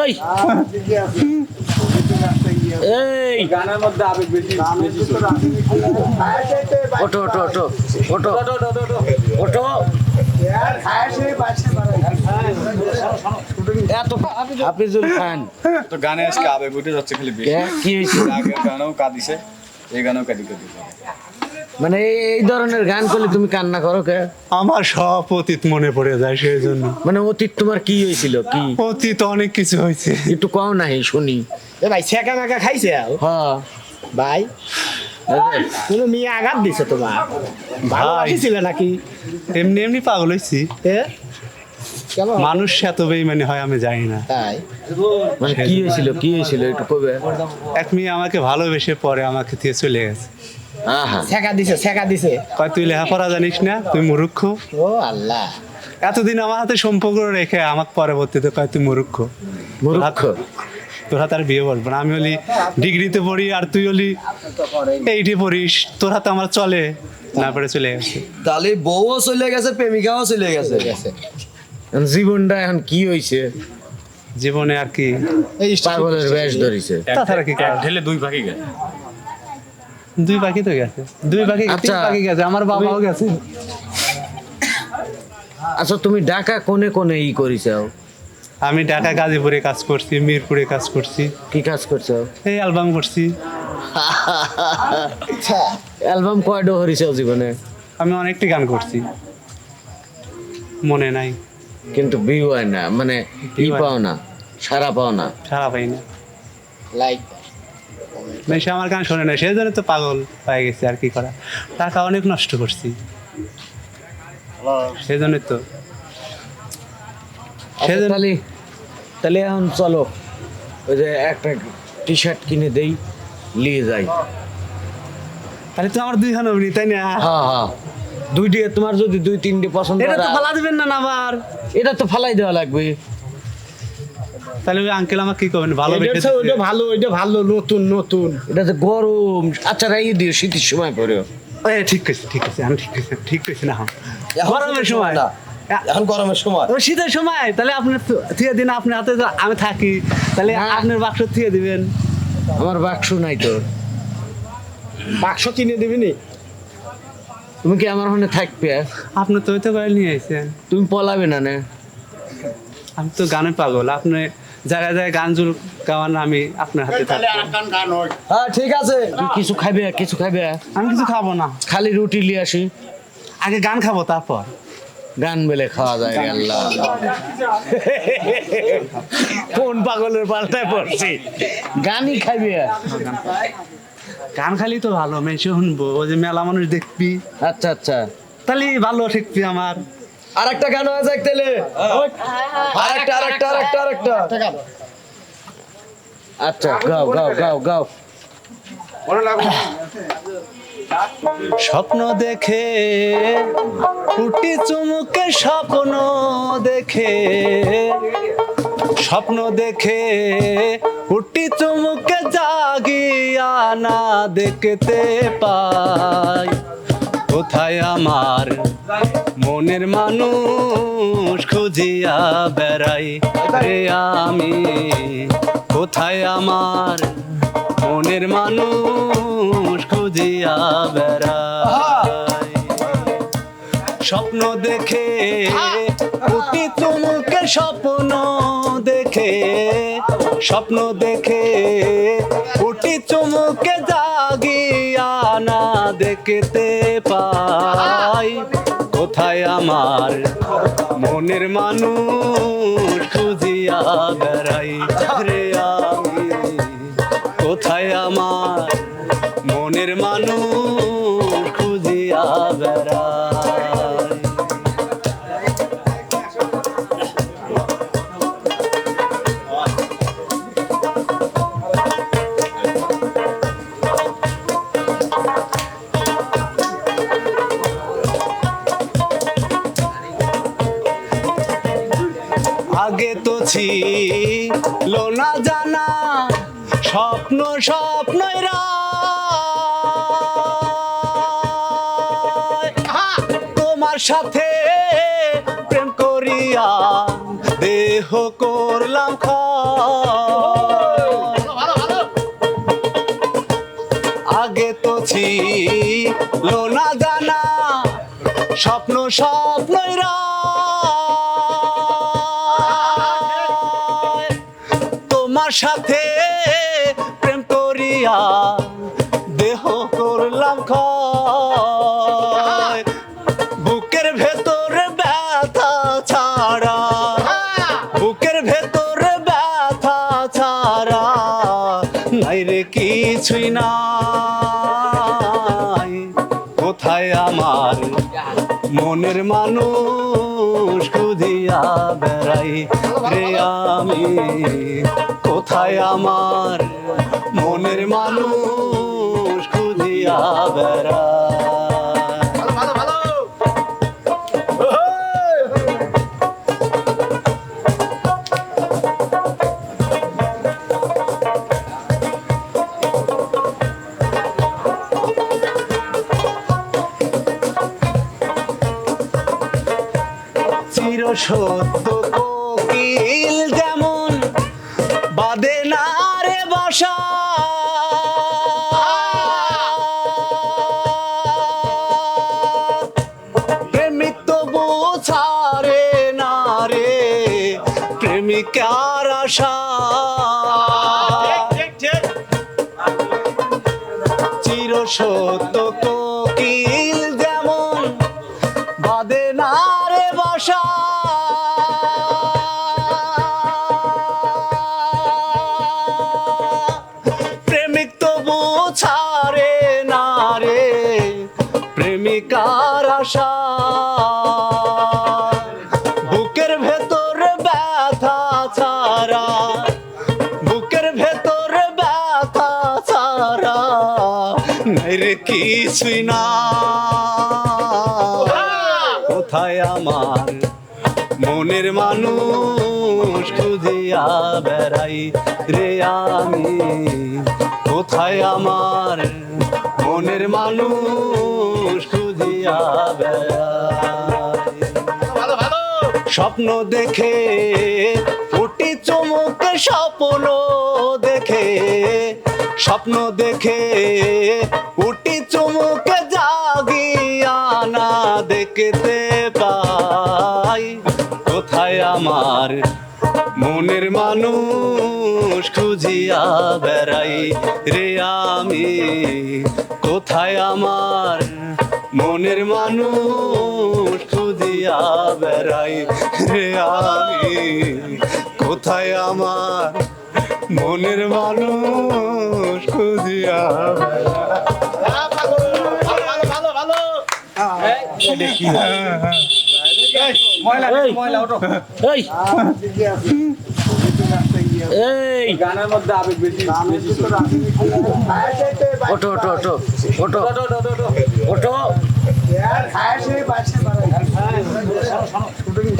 এই এই গানের মধ্যে আবেগ বেশি বেশি ওটো ওটো ওটো ওটো ওটো হাফিজুল খান তো গানে আজকে আবেগ উঠে যাচ্ছে খালি বেশি কি হয়েছে আগের গানেও কাঁদিছে এই গানেও কাঁদি কাঁদি মানে এই ধরনের গান করলে তুমি কান্না করো কে? আমার সব অতীত মনে পড়ে যায় সেই জন্য মানে অতীত তোমার কি হয়েছিল? কি? অতীত অনেক কিছু হয়েছে। একটু কও নাই শুনি। এ ভাই ছেঁকা মেকা খাইছে আও? হ্যাঁ। ভাই কোনো মেয়ে আঘাত দিছে তোমার? ভালো ভাই। নাকি? এমনি এমনি পাগল হয়েছি মানুষ এত বেইমানি হয় আমি জানি না। তাই? মানে কি হয়েছিল? কি হয়েছিল? একটু কবে এক মেয়ে আমাকে ভালোবেসে পরে আমাকে দিয়ে চলে গেছে। আহা। দিছে ছেঁকা দিছে। কয় তুই লেখাপড়া জানিস না? তুই ও আল্লাহ। এতদিন আমার হাতে সম্পর্ক রেখে আমার পরবর্তীতে কয় তুই মূর্খ। মূর্খ। তোর হাতে আর বিয়ে বলব না। আমি হলি ডিগ্রিতে পড়ি আর তুই হলি এইটি পড়িস। তোর হাতে আমার চলে না পড়ে চলে গেছে। তাহলে বউও চলে গেছে প্রেমিকাও চলে গেছে। এখন জীবনটা এখন কি হয়েছে জীবনে আর কি? পাগলের বেশ ধরিছে। তাছাড়া কি ঢেলে দুই পাখি গেছে। দুই পাখি তো গেছে। দুই পাখি তিন আচ্ছা। পাখি গেছে আমার বাবাও গেছে। আচ্ছা তুমি ঢাকা কোনে কোনে ই করিছাও? আমি ঢাকা গাজীপুরে কাজ করছি মিরপুরে কাজ করছি। কি কাজ করছ এই অ্যালবাম করছি। অ্যালবাম কয়ডো হরিছাও জীবনে? আমি অনেকটি গান করছি। মনে নাই। কিন্তু ভিউ হয় না মানে ই পাও না সারা পাও না। সারা পাই না। লাইক মানে সে আমার গান শোনে না সেই জন্য তো পাগল হয়ে গেছে আর কি করা। টাকা অনেক নষ্ট করছি। সেই জন্য তো। আচ্ছা, তাহলে তাহলে এখন চলো। ওই যে একটা টি শার্ট কিনে দেই নিয়ে যাই। তাহলে তো আমার দুই খান অভিনী তাই না? হ্যাঁ হ্যাঁ। দুইটি তোমার যদি দুই তিনটে পছন্দ এটা তো ফালা দিবেন না না আবার। এটা তো ফালাই দেওয়া লাগবে। তাহলে ওই আঙ্কেল আমার কি করবেন? ভালো ওইটা ভালো ওইটা ভালো নতুন নতুন। এটা তো গরম। আচ্ছা রাইয়ে দিও শীতের সময় পরেও। এ ঠিক আছে ঠিক আছে আমি ঠিক আছে ঠিক আছে না। গরমের সময় না। এখন গরমের সময়। ও শীতের সময়। তাহলে আপনার থিয়ে দিন আপনার হাতে আমি থাকি। তাহলে আপনার বাক্স থিয়ে দিবেন। আমার বাক্স নাই তো। বাক্স কিনে দিবি নি? তুমি কি আমার ওখানে থাকবে? আপনি তো হয়তো করে নিয়ে আসছেন তুমি পলাবে না না? আমি তো গানে পাগল আপনি জায়গায় জায়গায় গান জুল গাওয়ান আমি আপনার হাতে হ্যাঁ। ঠিক আছে। কিছু খাবে কিছু খাবে আমি কিছু খাব না। খালি রুটি নিয়ে আসি। আগে গান খাব তারপর। গান বেলে খাওয়া যায় আল্লাহ। কোন পাগলের পাল্টায় পড়ছি? গানই খাইবে। গান খালি তো ভালো মেশে শুনব ওই যে মেলা মানুষ দেখবি। আচ্ছা আচ্ছা। তাহলে ভালো ঠিকবি আমার। আর একটা গান হয়ে যাক তাহলে। আরেকটা আরেকটা আরেকটা আরেকটা। আচ্ছা গাও গাও গাও গাও। স্বপ্ন দেখে ফুটি চুমুকে স্বপ্ন দেখে। স্বপ্ন দেখে ফুটি চুমুকে জাগিয়া না দেখতে পাই। কোথায় আমার? মনের মানুষ খুঁজিয়া বেড়াই রে আমি। কোথায় আমার? মনের মানুষ খুঁজিয়া বেড়াই। স্বপ্ন দেখে, উঠি তুমুকে স্বপ্ন দেখে। স্বপ্ন দেখে, উঠি চুমুকে জাগিয়া না দেখতে। পাই কোথায় আমার মনের মানুষ খুঁজিয়া বেড়াই? রে আমি কোথায় আমার মনের মানুষ ছিল না জানা স্বপ্ন স্বপ্নরা তোমার সাথে প্রেম করিয়া দেহ করলাম। আগে তো ছিল না জানা স্বপ্ন স্বপ্নই রয়। তোমার সাথে প্রেম করিয়া দেহ করলাম বুকের ভেতরে ব্যথা ছাড়া, বুকের ভেতরে ব্যথা ছাড়া নাই রে কিছুই নাই। কোথায় আমার মনের মানুষ? খুঁজিয়া বেড়াই রে আমি। কোথায় আমার মনের মানুষ খুঁজিয়া বেড়াই? সত্য কোকিল যেমন বাদে না রে বাসা। প্রেমিকার আশা। চির সত্য কোকিল কিছুই না। কোথায় আমার মনের মানুষ খুঁজিয়া বেড়াই রে আমি? কোথায় আমার মনের মানুষ খুঁজিয়া বেড়াই? স্বপ্ন দেখে ফুটি চমকে স্বপ্ন দেখে স্বপ্ন দেখে চমকে জাগিয়া না দেখতে পাই। কোথায় আমার মনের মানুষ খুঁজিয়া বেড়াই রে আমি? কোথায় আমার মনের মানুষ খুঁজিয়া বেড়াই রে আমি? কোথায় আমার মনের মানুষ খুঁজিয়া বেড়াই? এই গানের মধ্যে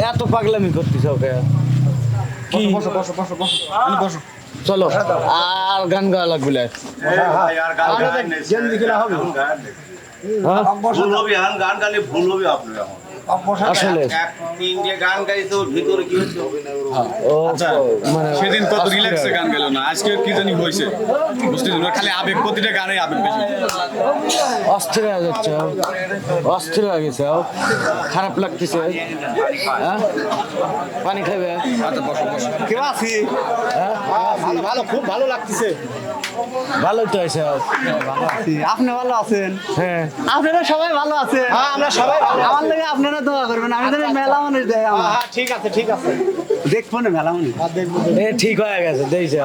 এত পাগলামি করতিস ওকে কি বসো চলো আর গান গাওয়া লাগবে। হ্যাঁ? ভুল হবে এখন গান গালে ভুল হবে আপনি এখন। আসলে গান গাইছে ভিতরে কি হচ্ছে? আচ্ছা মানে সেদিন কত রিল্যাক্সে গান গেল না? আজকে কি জানি হয়েছে। বুঝতে না, খালি আবেগ প্রতিটা গানে আবেগ বেশি। অস্থির হয়ে যাচ্ছে অস্থির হয়ে গেছে খারাপ লাগতেছে হ্যাঁ? পানি খাবে আচ্ছা বসো বসো। কেউ আছি? ভালো খুব ভালো লাগতেছে। ভালোই তো আছে। আপনি ভালো আছেন? হ্যাঁ। আপনারা সবাই ভালো আছেন? হ্যাঁ আমরা সবাই ভালো আমার লাগে আপনারা দোয়া করবেন আমি তো মেলা মানুষ দেয় আমার। হ্যাঁ ঠিক আছে ঠিক আছে। দেখব না মেলা মানুষ। দেখব এ ঠিক হয়ে গেছে দেখছে